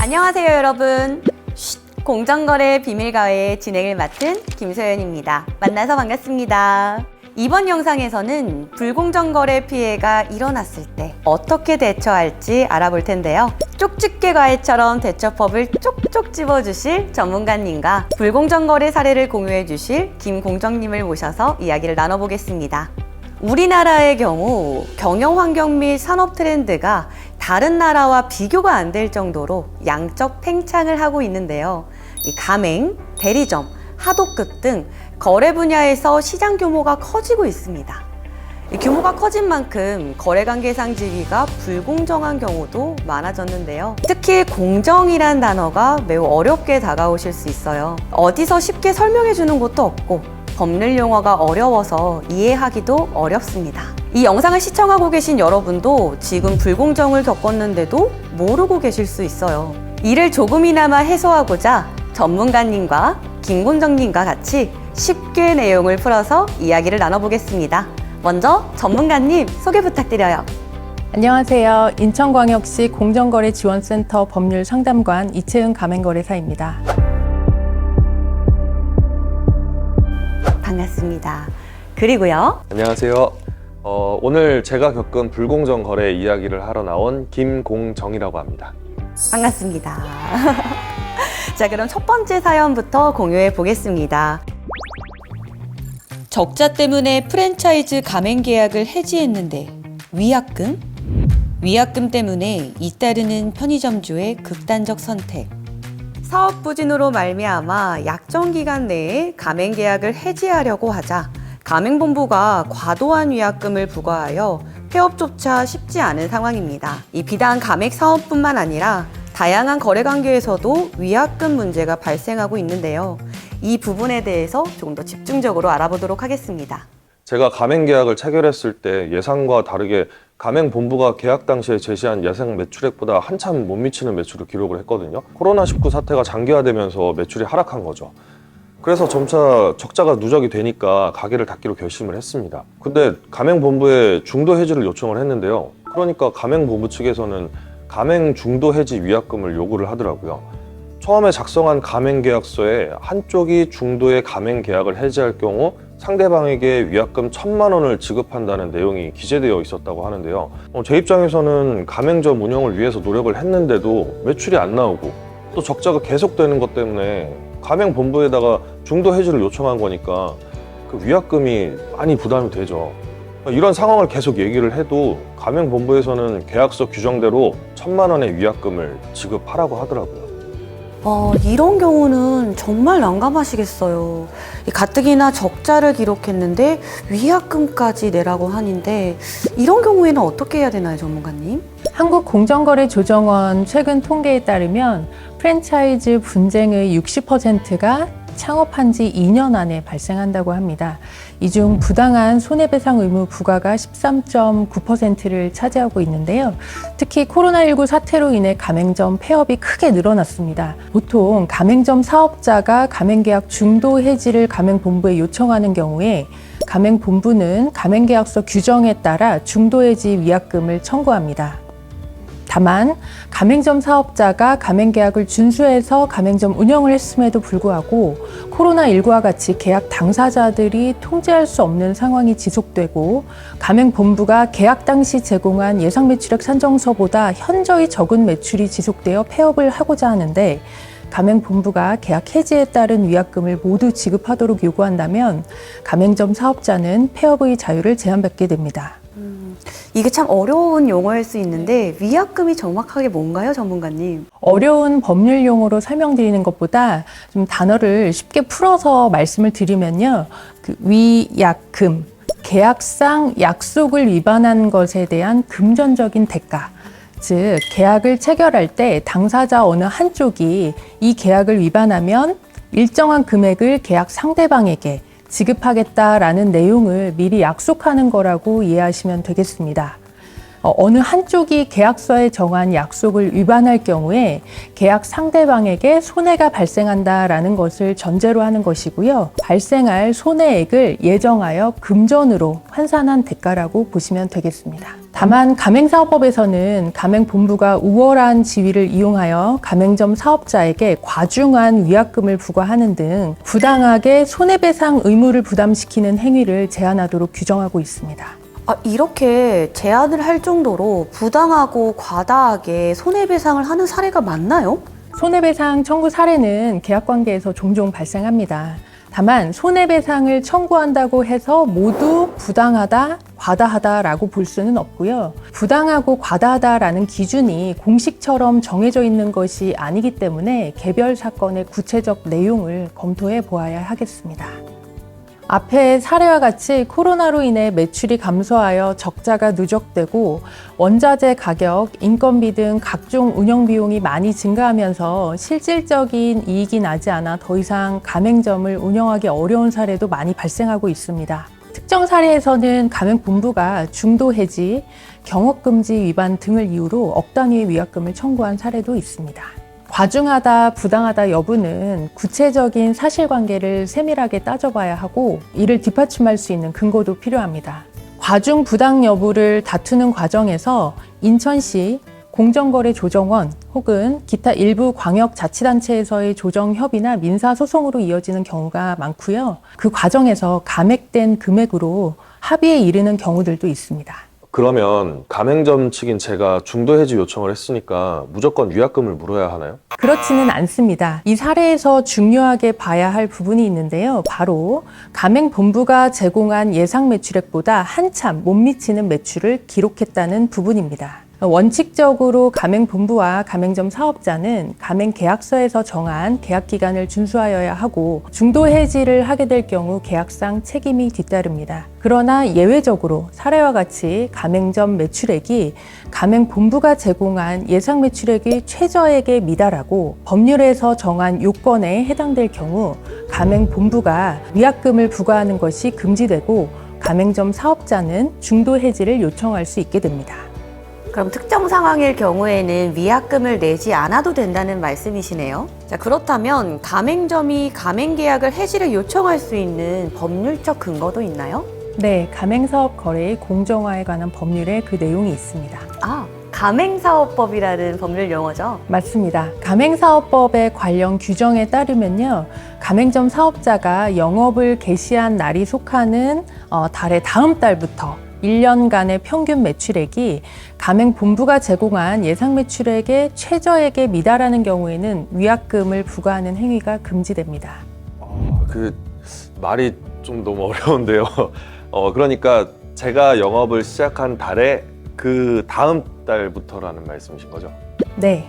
안녕하세요, 여러분. 쉿, 공정거래 비밀가회 진행을 맡은 김소연입니다. 만나서 반갑습니다. 이번 영상에서는 불공정거래 피해가 일어났을 때 어떻게 대처할지 알아볼 텐데요. 쪽집게 가해처럼 대처법을 쪽쪽 집어주실 전문가님과 불공정 거래 사례를 공유해 주실 김공정님을 모셔서 이야기를 나눠보겠습니다. 우리나라의 경우 경영 환경 및 산업 트렌드가 다른 나라와 비교가 안 될 정도로 양적 팽창을 하고 있는데요. 이 가맹, 대리점, 하도급 등 거래 분야에서 시장 규모가 커지고 있습니다. 이 규모가 커진 만큼 거래관계 상 지위가 불공정한 경우도 많아졌는데요. 특히 공정이란 단어가 매우 어렵게 다가오실 수 있어요. 어디서 쉽게 설명해 주는 곳도 없고 법률 용어가 어려워서 이해하기도 어렵습니다. 이 영상을 시청하고 계신 여러분도 지금 불공정을 겪었는데도 모르고 계실 수 있어요. 이를 조금이나마 해소하고자 전문가님과 김곤정님과 같이 쉽게 내용을 풀어서 이야기를 나눠보겠습니다. 먼저 전문가님 소개 부탁드려요. 안녕하세요. 인천광역시 공정거래지원센터 법률 상담관 이채은 가맹거래사입니다. 반갑습니다. 그리고요. 안녕하세요. 어, 오늘 제가 겪은 불공정 거래 이야기를 하러 나온 김공정이라고 합니다. 반갑습니다. 자, 그럼 첫 번째 사연부터 공유해 보겠습니다. 적자 때문에 프랜차이즈 가맹 계약을 해지했는데 위약금? 위약금 때문에 잇따르는 편의점주의 극단적 선택. 사업 부진으로 말미암아 약정 기간 내에 가맹 계약을 해지하려고 하자 가맹본부가 과도한 위약금을 부과하여 폐업조차 쉽지 않은 상황입니다. 이 비단 가맹 사업뿐만 아니라 다양한 거래 관계에서도 위약금 문제가 발생하고 있는데요. 이 부분에 대해서 조금 더 집중적으로 알아보도록 하겠습니다. 제가 가맹 계약을 체결했을 때 예상과 다르게 가맹 본부가 계약 당시에 제시한 예상 매출액보다 한참 못 미치는 매출을 기록을 했거든요. 코로나19 사태가 장기화되면서 매출이 하락한 거죠. 그래서 점차 적자가 누적이 되니까 가게를 닫기로 결심을 했습니다. 근데 가맹 본부에 중도 해지를 요청을 했는데요. 그러니까 가맹 본부 측에서는 가맹 중도 해지 위약금을 요구를 하더라고요. 처음에 작성한 가맹 계약서에 한쪽이 중도의 가맹 계약을 해지할 경우 상대방에게 위약금 천만 원을 지급한다는 내용이 기재되어 있었다고 하는데요. 어, 제 입장에서는 가맹점 운영을 위해서 노력을 했는데도 매출이 안 나오고 또 적자가 계속되는 것 때문에 가맹 본부에다가 중도 해지를 요청한 거니까 그 위약금이 많이 부담이 되죠. 이런 상황을 계속 얘기를 해도 가맹 본부에서는 계약서 규정대로 천만 원의 위약금을 지급하라고 하더라고요. 어, 이런 경우는 정말 난감하시겠어요. 이 가뜩이나 적자를 기록했는데 위약금까지 내라고 하는데 이런 경우에는 어떻게 해야 되나요, 전문가님? 한국공정거래조정원 최근 통계에 따르면 프랜차이즈 분쟁의 60%가 창업한 지 2년 안에 발생한다고 합니다. 이 중 부당한 손해배상 의무 부과가 13.9%를 차지하고 있는데요. 특히 코로나19 사태로 인해 가맹점 폐업이 크게 늘어났습니다. 보통 가맹점 사업자가 가맹계약 중도 해지를 가맹본부에 요청하는 경우에 가맹본부는 가맹계약서 규정에 따라 중도 해지 위약금을 청구합니다. 다만 가맹점 사업자가 가맹계약을 준수해서 가맹점 운영을 했음에도 불구하고 코로나19와 같이 계약 당사자들이 통제할 수 없는 상황이 지속되고 가맹본부가 계약 당시 제공한 예상 매출액 산정서보다 현저히 적은 매출이 지속되어 폐업을 하고자 하는데 가맹본부가 계약 해지에 따른 위약금을 모두 지급하도록 요구한다면 가맹점 사업자는 폐업의 자유를 제한받게 됩니다. 이게 참 어려운 용어일 수 있는데 위약금이 정확하게 뭔가요, 전문가님? 어려운 법률 용어로 설명드리는 것보다 좀 단어를 쉽게 풀어서 말씀을 드리면요. 그 위약금, 계약상 약속을 위반한 것에 대한 금전적인 대가. 즉, 계약을 체결할 때 당사자 어느 한쪽이 이 계약을 위반하면 일정한 금액을 계약 상대방에게 지급하겠다라는 내용을 미리 약속하는 거라고 이해하시면 되겠습니다. 어, 어느 한쪽이 계약서에 정한 약속을 위반할 경우에 계약 상대방에게 손해가 발생한다라는 것을 전제로 하는 것이고요. 발생할 손해액을 예정하여 금전으로 환산한 대가라고 보시면 되겠습니다. 다만 가맹사업법에서는 가맹본부가 우월한 지위를 이용하여 가맹점 사업자에게 과중한 위약금을 부과하는 등 부당하게 손해배상 의무를 부담시키는 행위를 제한하도록 규정하고 있습니다. 아, 이렇게 제한을 할 정도로 부당하고 과다하게 손해배상을 하는 사례가 많나요? 손해배상 청구 사례는 계약 관계에서 종종 발생합니다. 다만 손해배상을 청구한다고 해서 모두 부당하다, 과다하다라고 볼 수는 없고요. 부당하고 과다하다라는 기준이 공식처럼 정해져 있는 것이 아니기 때문에 개별 사건의 구체적 내용을 검토해 보아야 하겠습니다. 앞의 사례와 같이 코로나로 인해 매출이 감소하여 적자가 누적되고 원자재 가격, 인건비 등 각종 운영 비용이 많이 증가하면서 실질적인 이익이 나지 않아 더 이상 가맹점을 운영하기 어려운 사례도 많이 발생하고 있습니다. 특정 사례에서는 가맹본부가 중도 해지, 경업금지 위반 등을 이유로 억 단위의 위약금을 청구한 사례도 있습니다. 과중하다, 부당하다 여부는 구체적인 사실관계를 세밀하게 따져봐야 하고 이를 뒷받침할 수 있는 근거도 필요합니다. 과중 부당 여부를 다투는 과정에서 인천시 공정거래조정원 혹은 기타 일부 광역자치단체에서의 조정협의나 민사소송으로 이어지는 경우가 많고요. 그 과정에서 감액된 금액으로 합의에 이르는 경우들도 있습니다. 그러면 가맹점 측인 제가 중도 해지 요청을 했으니까 무조건 위약금을 물어야 하나요? 그렇지는 않습니다. 이 사례에서 중요하게 봐야 할 부분이 있는데요. 바로 가맹본부가 제공한 예상 매출액보다 한참 못 미치는 매출을 기록했다는 부분입니다. 원칙적으로 가맹본부와 가맹점 사업자는 가맹 계약서에서 정한 계약 기간을 준수하여야 하고 중도 해지를 하게 될 경우 계약상 책임이 뒤따릅니다. 그러나 예외적으로 사례와 같이 가맹점 매출액이 가맹본부가 제공한 예상 매출액이 최저액에 미달하고 법률에서 정한 요건에 해당될 경우 가맹본부가 위약금을 부과하는 것이 금지되고 가맹점 사업자는 중도 해지를 요청할 수 있게 됩니다. 그럼 특정 상황일 경우에는 위약금을 내지 않아도 된다는 말씀이시네요. 자, 그렇다면 가맹점이 가맹 계약을 해지를 요청할 수 있는 법률적 근거도 있나요? 네, 가맹사업 거래의 공정화에 관한 법률에 그 내용이 있습니다. 아, 가맹사업법이라는 법률 용어죠. 맞습니다. 가맹사업법의 관련 규정에 따르면요, 가맹점 사업자가 영업을 개시한 날이 속하는 어, 달의 다음 달부터 1년간의 평균 매출액이 가맹본부가 제공한 예상 매출액의 최저액에 미달하는 경우에는 위약금을 부과하는 행위가 금지됩니다. 아, 그 말이 좀 너무 어려운데요. 어, 그러니까 제가 영업을 시작한 달에 그 다음 달부터라는 말씀이신 거죠? 네.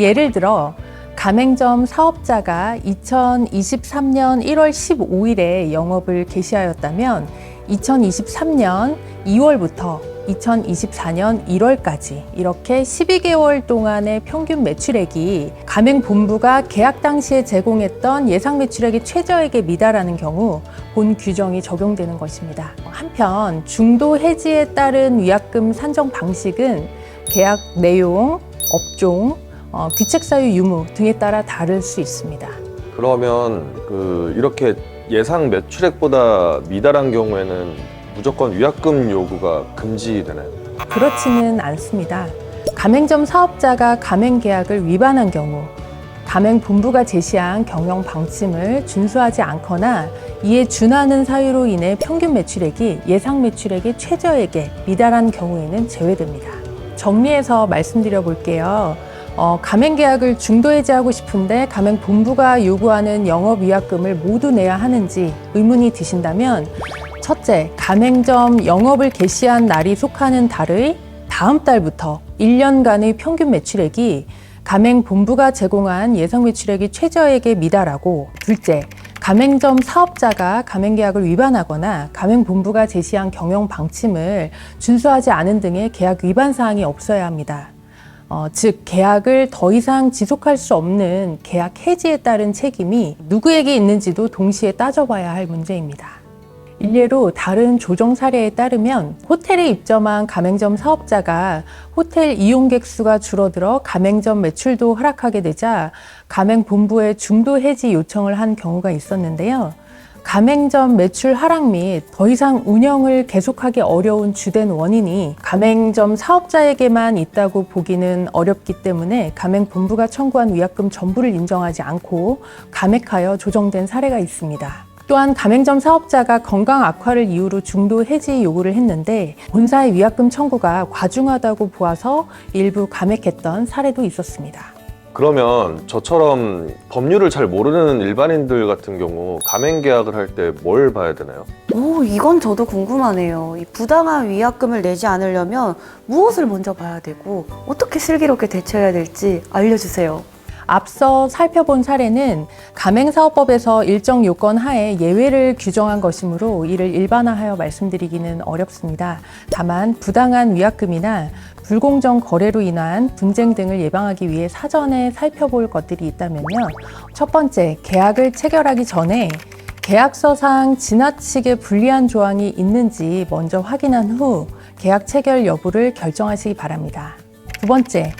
예를 들어 가맹점 사업자가 2023년 1월 15일에 영업을 개시하였다면 2023년 2월부터 2024년 1월까지 이렇게 12개월 동안의 평균 매출액이 가맹본부가 계약 당시에 제공했던 예상 매출액이 최저액에 미달하는 경우 본 규정이 적용되는 것입니다. 한편 중도 해지에 따른 위약금 산정 방식은 계약 내용, 업종, 어, 귀책 사유 유무 등에 따라 다를 수 있습니다. 그러면 그 이렇게 예상 매출액보다 미달한 경우에는 무조건 위약금 요구가 금지되나요? 그렇지는 않습니다. 가맹점 사업자가 가맹 계약을 위반한 경우 가맹 본부가 제시한 경영 방침을 준수하지 않거나 이에 준하는 사유로 인해 평균 매출액이 예상 매출액의 최저액에 미달한 경우에는 제외됩니다. 정리해서 말씀드려 볼게요. 어, 가맹 계약을 중도 해지하고 싶은데 가맹 본부가 요구하는 영업 위약금을 모두 내야 하는지 의문이 드신다면 첫째, 가맹점 영업을 개시한 날이 속하는 달의 다음 달부터 1년간의 평균 매출액이 가맹 본부가 제공한 예상 매출액이 최저액에 미달하고 둘째, 가맹점 사업자가 가맹계약을 위반하거나 가맹본부가 제시한 경영 방침을 준수하지 않은 등의 계약 위반 사항이 없어야 합니다. 어, 즉 계약을 더 이상 지속할 수 없는 계약 해지에 따른 책임이 누구에게 있는지도 동시에 따져봐야 할 문제입니다. 일례로 다른 조정 사례에 따르면 호텔에 입점한 가맹점 사업자가 호텔 이용객 수가 줄어들어 가맹점 매출도 하락하게 되자 가맹 본부에 중도 해지 요청을 한 경우가 있었는데요. 가맹점 매출 하락 및 더 이상 운영을 계속하기 어려운 주된 원인이 가맹점 사업자에게만 있다고 보기는 어렵기 때문에 가맹 본부가 청구한 위약금 전부를 인정하지 않고 감액하여 조정된 사례가 있습니다. 또한 가맹점 사업자가 건강 악화를 이유로 중도 해지 요구를 했는데 본사의 위약금 청구가 과중하다고 보아서 일부 감액했던 사례도 있었습니다. 그러면 저처럼 법률을 잘 모르는 일반인들 같은 경우 가맹 계약을 할 때 뭘 봐야 되나요? 오, 이건 저도 궁금하네요. 이 부당한 위약금을 내지 않으려면 무엇을 먼저 봐야 되고 어떻게 슬기롭게 대처해야 될지 알려주세요. 앞서 살펴본 사례는 가맹사업법에서 일정 요건 하에 예외를 규정한 것이므로 이를 일반화하여 말씀드리기는 어렵습니다. 다만 부당한 위약금이나 불공정 거래로 인한 분쟁 등을 예방하기 위해 사전에 살펴볼 것들이 있다면요. 첫 번째, 계약을 체결하기 전에 계약서상 지나치게 불리한 조항이 있는지 먼저 확인한 후 계약 체결 여부를 결정하시기 바랍니다. 두 번째,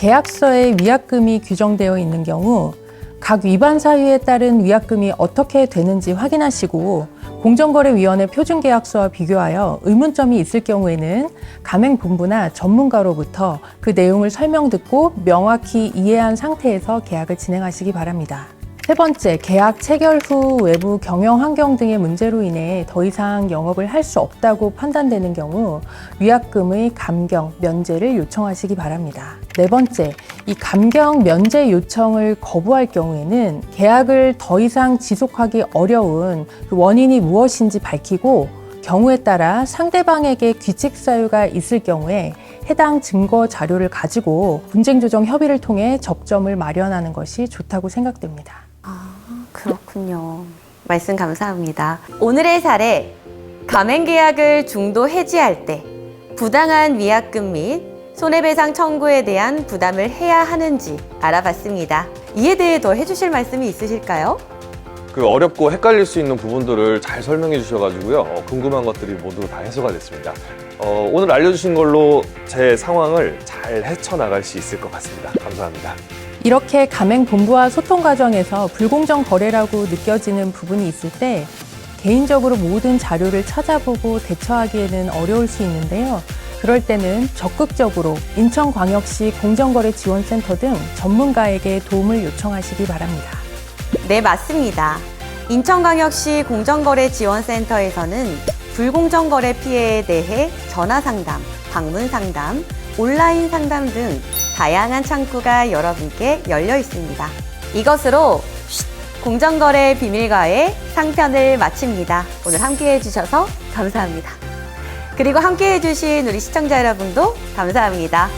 계약서에 위약금이 규정되어 있는 경우 각 위반 사유에 따른 위약금이 어떻게 되는지 확인하시고 공정거래위원회 표준계약서와 비교하여 의문점이 있을 경우에는 가맹본부나 전문가로부터 그 내용을 설명 듣고 명확히 이해한 상태에서 계약을 진행하시기 바랍니다. 세 번째, 계약 체결 후 외부 경영 환경 등의 문제로 인해 더 이상 영업을 할 수 없다고 판단되는 경우 위약금의 감경, 면제를 요청하시기 바랍니다. 네 번째, 이 감경, 면제 요청을 거부할 경우에는 계약을 더 이상 지속하기 어려운 그 원인이 무엇인지 밝히고 경우에 따라 상대방에게 귀책 사유가 있을 경우에 해당 증거 자료를 가지고 분쟁 조정 협의를 통해 접점을 마련하는 것이 좋다고 생각됩니다. 그렇군요. 말씀 감사합니다. 오늘의 사례, 가맹 계약을 중도 해지할 때 부당한 위약금 및 손해배상 청구에 대한 부담을 해야 하는지 알아봤습니다. 이에 대해 더 해주실 말씀이 있으실까요? 그 어렵고 헷갈릴 수 있는 부분들을 잘 설명해 주셔가지고요. 어, 궁금한 것들이 모두 다 해소가 됐습니다. 어, 오늘 알려주신 걸로 제 상황을 잘 헤쳐나갈 수 있을 것 같습니다. 감사합니다. 이렇게 가맹 본부와 소통 과정에서 불공정 거래라고 느껴지는 부분이 있을 때 개인적으로 모든 자료를 찾아보고 대처하기에는 어려울 수 있는데요. 그럴 때는 적극적으로 인천광역시 공정거래지원센터 등 전문가에게 도움을 요청하시기 바랍니다. 네, 맞습니다. 인천광역시 공정거래지원센터에서는 불공정거래 피해에 대해 전화 상담, 방문 상담, 온라인 상담 등 다양한 창구가 여러분께 열려 있습니다. 이것으로 쉿, 공정거래 비밀과의 상편을 마칩니다. 오늘 함께 해주셔서 감사합니다. 그리고 함께 해주신 우리 시청자 여러분도 감사합니다.